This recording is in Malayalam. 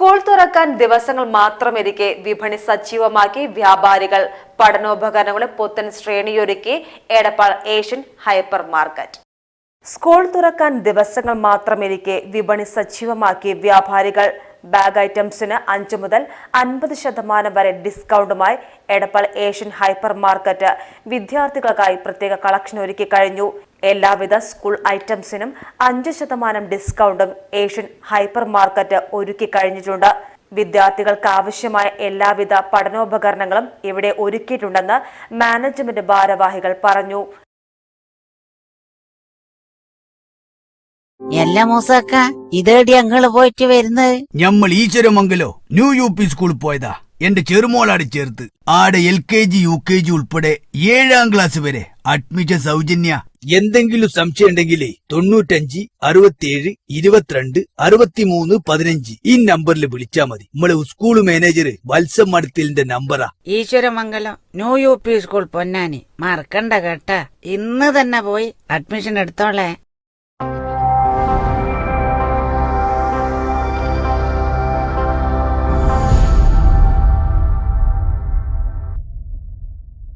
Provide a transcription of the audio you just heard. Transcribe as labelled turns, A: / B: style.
A: സ്കൂൾ തുറക്കാൻ ദിവസങ്ങൾ മാത്രമിരിക്കെ വിപണി സജീവമാക്കി വ്യാപാരികൾ പഠനോപകരണങ്ങളും പുത്തൻ ശ്രേണിയൊരുക്കി Edappal Asian hyper market. School തുറക്കാൻ ദിവസങ്ങൾ മാത്രമിരിക്കെ വിപണി സജീവമാക്കി വ്യാപാരികൾ ബാഗ് ഐറ്റംസിന് അഞ്ചു മുതൽ അൻപത് ശതമാനം വരെ ഡിസ്കൗണ്ടുമായി എടപ്പാൾ ഏഷ്യൻ ഹൈപ്പർ മാർക്കറ്റ്. വിദ്യാർത്ഥികൾക്കായി പ്രത്യേക കളക്ഷൻ ഒരുക്കി കഴിഞ്ഞു. എല്ലാവിധ സ്കൂൾ ഐറ്റംസിനും അഞ്ച് ശതമാനം ഡിസ്കൗണ്ടും ഏഷ്യൻ ഹൈപ്പർ മാർക്കറ്റ് ഒരുക്കി കഴിഞ്ഞിട്ടുണ്ട്. വിദ്യാർത്ഥികൾക്ക് ആവശ്യമായ എല്ലാവിധ പഠനോപകരണങ്ങളും ഇവിടെ ഒരുക്കിയിട്ടുണ്ടെന്ന് മാനേജ്മെന്റ് ഭാരവാഹികൾ പറഞ്ഞു.
B: എല്ലാ മൂസക്ക ഇതേടി ഞങ്ങൾ പോയിട്ട് വരുന്നത്
C: ഞമ്മൾ ഈശ്വരമംഗലോ ന്യൂ യു പി സ്കൂളിൽ പോയതാ. എന്റെ ചെറുമോളാട് ചേർത്ത്. ആടെ L K G U K G ഉൾപ്പെടെ ഏഴാം ക്ലാസ് വരെ അഡ്മിഷൻ സൗജന്യ. എന്തെങ്കിലും സംശയം ഉണ്ടെങ്കിൽ തൊണ്ണൂറ്റഞ്ച് അറുപത്തിയേഴ് ഇരുപത്തിരണ്ട് അറുപത്തിമൂന്ന് പതിനഞ്ച് ഈ നമ്പറിൽ വിളിച്ചാ മതി. നമ്മളെ സ്കൂൾ മാനേജർ വത്സം മടത്തിലിന്റെ നമ്പറാ.
B: Eswaramangalam new U P school Ponnani. മറക്കണ്ട കേട്ടാ. ഇന്ന് തന്നെ പോയി അഡ്മിഷൻ എടുത്തോളെ.